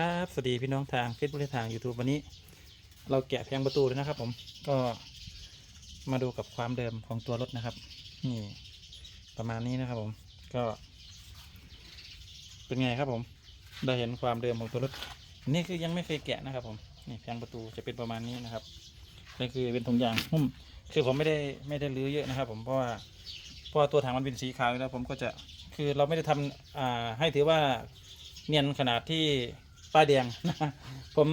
ครับ สวัสดีพี่น้องทางเฟซบุ๊กและทาง YouTube วันนี้ เราแกะแพงประตูเลยนะครับ ผมก็มาดูกับความเดิมของตัวรถนะครับ นี่ ประมาณนี้นะครับ ผมก็ เป็นไงครับผม ได้เห็นความเดิมของตัวรถนนี่คือยังไม่เคยแกะนะครับ ผมนี่แพงประตูจะเป็นประมาณนี้นะครับนี่คือเป็นถุงยางหุ้มคือผมไม่ได้ไม่ได้รื้อเยอะนะครับ ผมเพราะว่าเพราะว่าตัวถังมันเป็นสีขาวอยู่แล้วผมก็จะคือเราไม่ได้ทำอ่าให้ถือว่าเนียนขนาดที่ ป้ายแดงนะผม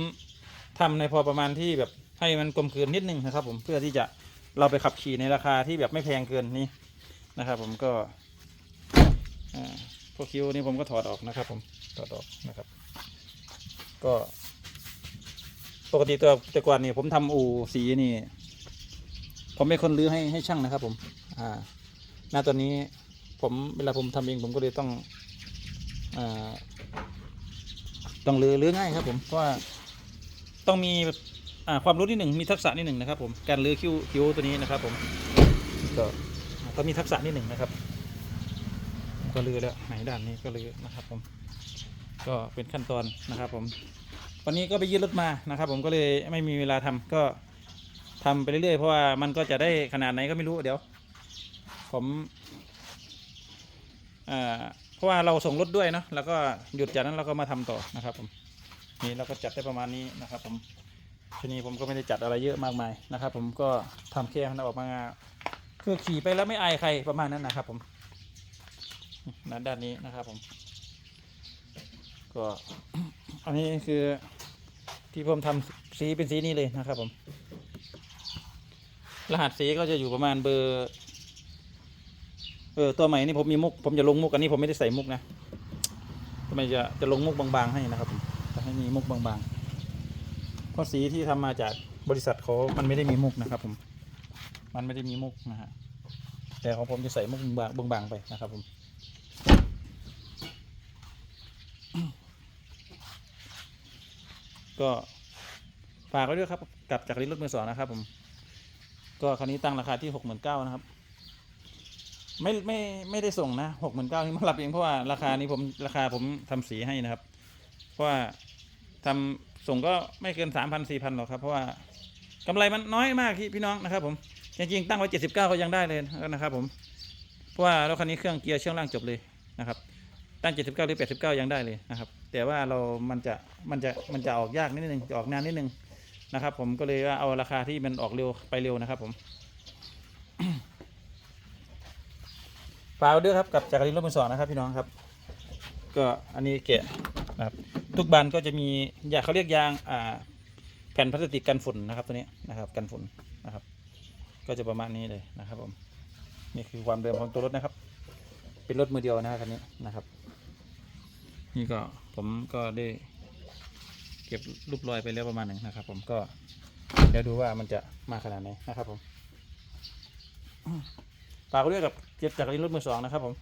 ทำในพอประมาณที่แบบให้มันกลมกลืนนิดนึงนะครับ ผมเพื่อที่จะเราไปขับขี่ในราคาที่แบบไม่แพงเกินนี้นะครับ ผมก็พวกคิ้วนี่ผมก็ถอดออกนะครับ ผมถอดออกนะครับ ก็ปกติตัวแต่ก่อนนี่ผมทำอู่สีนี่ ผมเป็นคนรื้อให้ให้ช่างนะครับ ผม อ่าณตอนนี้ผมเวลาผมทำเองผมก็เลยต้องอ่า ต้องเลือเลือง่ายครับผมเพราะว่าต้องมีอ่าความรู้นิดหนึ่งมีทักษะนิดหนึ่งนะครับ ผมการเลือคิ้วคิ้วตัวนี้นะครับ ผมก็ต้องมีทักษะนิดหนึ่งนะครับ ก็เลือแล้วไหนด้านนี้ก็เลือนะครับ ผม ก็เป็นขั้นตอนนะครับ ผม วันนี้ก็ไปยืดรถมานะครับ ผมก็เลยไม่มีเวลาทำก็ทำไปเรื่อยๆเพราะว่ามันก็จะได้ขนาดไหนก็ไม่รู้เดี๋ยว ผมอ่า ราะว่าเราส่งรถด้วยเนาะแล้วก็หยุดจากนั้นเราก็มาทำต่อนะครับผมนี่เราก็จัดได้ประมาณนี้นะครับ ผมทีนี้ผมก็ไม่ได้จัดอะไรเยอะมากมายนะครับ ผมก็ทำแค่มันออกมาคือขี่ไปแล้วไม่อายใครประมาณนั้นนะครับ ผมนั่นด้านนี้นะครับ ผม ก็อันนี้คือที่ผมทำสีเป็นสีนี้เลยนะครับ ผม รหัสสีก็จะอยู่ประมาณเบอร์ เออตัวใหม่นี่ผมมีมุก ผมจะลงมุกอันนี้ผมไม่ได้ใส่มุกนะทำไมจะจะลงมุกบางๆให้นะครับผมจะให้มีมุกบางๆเพราะสีที่ทำมาจากบริษัทเขามันไม่ได้มีมุกนะครับ ผม มันไม่ได้มีมุกนะฮะแต่ของผมจะใส่มุกบางบางๆไปนะครับผมก็ฝากไว้ด้วยครับกับจากรินรถมือสองนะครับผม ก็คันนี้ตั้งราคาที่หกหมื่นเก้านะครับ ไม่ไม่ไม่ได้ส่งนะหกหมื่นเก้านี่มารับเองเพราะว่าราคานี้ผมราคาผมทำสีให้นะครับ เพราะว่าทำส่งก็ไม่เกินสามพันสี่พันหรอกครับ เพราะว่ากำไรมันน้อยมากพี่พี่น้องนะครับผมจริงๆตั้งไว้เจ็ดสิบเก้าก็ยังได้เลยนะครับผมเพราะว่ารถคันนี้เครื่องเกียร์ช่วงล่างจบเลยนะครับ ตั้งเจ็ดสิบเก้าหรือแปดสิบเก้ายังได้เลยนะครับ แต่ว่าเรามันจะมันจะมันจะออกยากนิดนึงจะออกนานนิดนึงนะครับ ผมก็เลยว่าเอาราคาที่มันออกเร็วไปเร็วนะครับผม ฝากไว้ด้วยครับกับจักรินรถมือสองนะครับพี่น้องครับ ก็อันนี้แกะนะครับทุกบานก็จะมียาเขาเรียกยางอ่าแผ่นพลาสติกกันฝุ่นนะครับตัวนี้นะครับกันฝุ่นนะครับ ก็จะประมาณนี้เลยนะครับผมนี่คือความเดิมของตัวรถนะครับ เป็นรถมือเดียวนะครับคันนี้นะครับ นี่ก็ผมก็ได้เก็บรูปรอยไปแล้วประมาณหนึ่งนะครับ ผมก็เดี๋ยวดูว่ามันจะมาขนาดไหนนะครับผม ฝากไว้ด้วยกับเจ็บจากนี้รถมือสองนะครับผม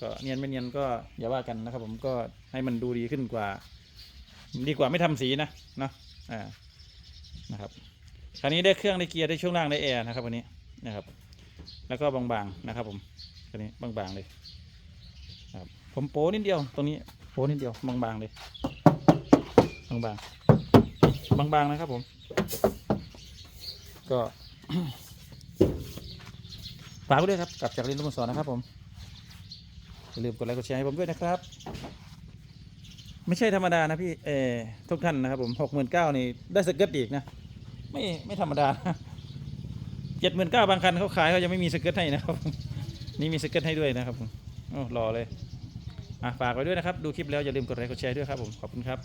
ก็เนียนไม่เนียนก็อย่าว่ากันนะครับ ผมก็ให้มันดูดีขึ้นกว่า ดีกว่าไม่ทำสีนะเนาะอ่านะครับคันนี้ได้เครื่องได้เกียร์ได้ช่วงล่างได้แอร์นะครับวันนี้นะครับ แล้วก็บางๆนะครับ ผมคันนี้บางๆเลยครับผมโป้นิดเดียวตรงนี้โป้นิดเดียวบางๆเลย บางๆบางๆนะครับผม ก็ ฝากไว้ด้วยครับกับจากเรียนรู้สอนนะครับผมอย่าลืมกดไลค์กดแชร์ให้ผมด้วยนะครับ ไม่ใช่ธรรมดานะพี่เออทุกท่านนะครับผมหกหมื่นเก้านี่ได้สเกิร์ตอีกนะ ไม่ไม่ธรรมดาเจ็ดหมื่นเก้าบางคันเขาขายเขายังไม่มีสเกิร์ตให้นะครับ นี่มีสเกิร์ตให้ด้วยนะครับผมโอ้รอเลยอะฝากไว้ด้วยนะครับ ดูคลิปแล้วอย่าลืมกดไลค์กดแชร์ด้วยครับผมขอบคุณครับ